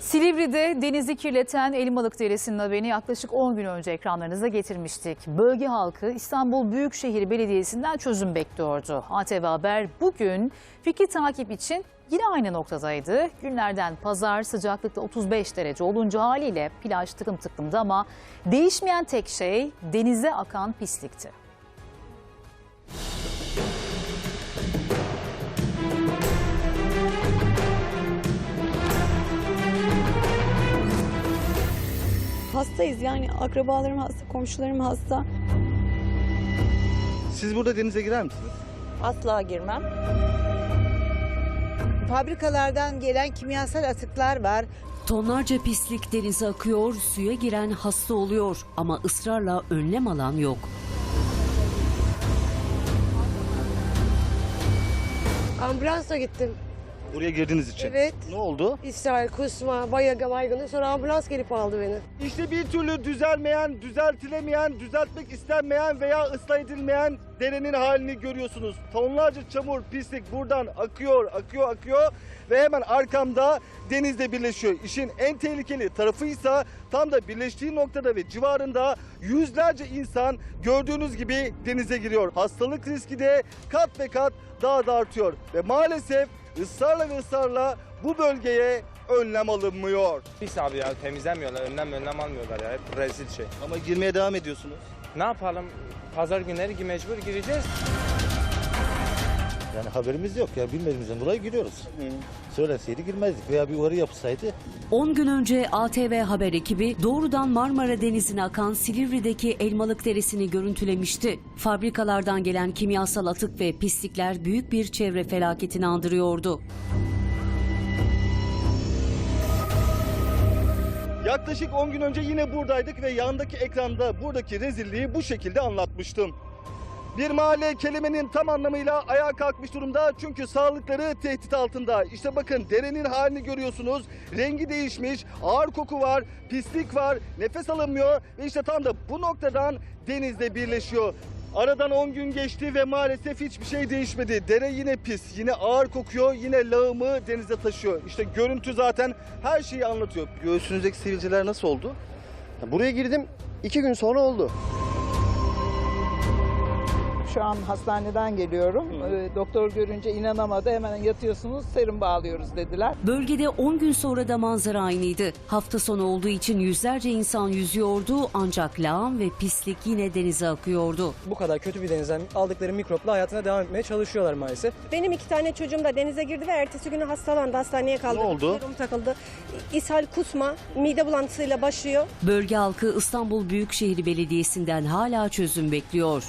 Silivri'de denizi kirleten Elmalık Deresi'nin haberini yaklaşık 10 gün önce ekranlarınıza getirmiştik. Bölge halkı İstanbul Büyükşehir Belediyesi'nden çözüm bekliyordu. ATV Haber bugün fikir takip için yine aynı noktadaydı. Günlerden pazar sıcaklıkta 35 derece olunca haliyle plaj tıkım tıklımdı ama değişmeyen tek şey denize akan pislikti. Hastayız yani akrabalarım hasta, komşularım hasta. Siz burada denize girer misiniz? Asla girmem. Fabrikalardan gelen kimyasal atıklar var. Tonlarca pislik denize akıyor, suya giren hasta oluyor ama ısrarla önlem alan yok. Ambulansla gittim. Buraya girdiğiniz için. Evet. Ne oldu? İshal, kusma, bayağı baygını. Sonra ambulans gelip aldı beni. İşte bir türlü düzelmeyen, düzeltilemeyen, düzeltmek istenmeyen veya ıslah edilmeyen derenin halini görüyorsunuz. Tonlarca çamur, pislik buradan akıyor, akıyor, akıyor ve hemen arkamda denizle birleşiyor. İşin en tehlikeli tarafıysa tam da birleştiği noktada ve civarında yüzlerce insan gördüğünüz gibi denize giriyor. Hastalık riski de kat ve kat daha da artıyor ve maalesef ısrarla ve ısrarla bu bölgeye önlem alınmıyor. Pis abi ya temizlemiyorlar, önlem önlem almıyorlar ya. Hep rezil şey. Ama girmeye devam ediyorsunuz. Ne yapalım? Pazar günleri mecbur gireceğiz. Yani haberimiz yok ya bilmediğimizden dolayı giriyoruz. Söylenseydi girmezdik veya bir uyarı yapılsaydı 10 gün önce ATV Haber ekibi doğrudan Marmara Denizi'ne akan Silivri'deki Elmalık Deresi'ni görüntülemişti. Fabrikalardan gelen kimyasal atık ve pislikler büyük bir çevre felaketini andırıyordu. Yaklaşık 10 gün önce yine buradaydık ve yandaki ekranda buradaki rezilliği bu şekilde anlatmıştım. Bir mahalle kelimenin tam anlamıyla ayağa kalkmış durumda çünkü sağlıkları tehdit altında. İşte bakın derenin halini görüyorsunuz. Rengi değişmiş, ağır koku var, pislik var, nefes alınmıyor ve işte tam da bu noktadan denizle birleşiyor. Aradan 10 gün geçti ve maalesef hiçbir şey değişmedi. Dere yine pis, yine ağır kokuyor, yine lağımı denize taşıyor. İşte görüntü zaten her şeyi anlatıyor. Göğsünüzdeki sivilceler nasıl oldu? Buraya girdim. iki gün sonra oldu. Şu an hastaneden geliyorum. Ee, Doktor görünce inanamadı. Hemen yatıyorsunuz, serum bağlıyoruz dediler. Bölgede 10 gün sonra da manzara aynıydı. Hafta sonu olduğu için yüzlerce insan yüzüyordu ancak lağım ve pislik yine denize akıyordu. bu kadar kötü bir denizden aldıkları mikropla hayatına devam etmeye çalışıyorlar maalesef. Benim iki tane çocuğum da denize girdi ve ertesi günü hastalandı. Hastaneye kaldı. Ne oldu? Serum takıldı. İshal, kusma, mide bulantısıyla başlıyor. Bölge halkı İstanbul Büyükşehir Belediyesi'nden hala çözüm bekliyor.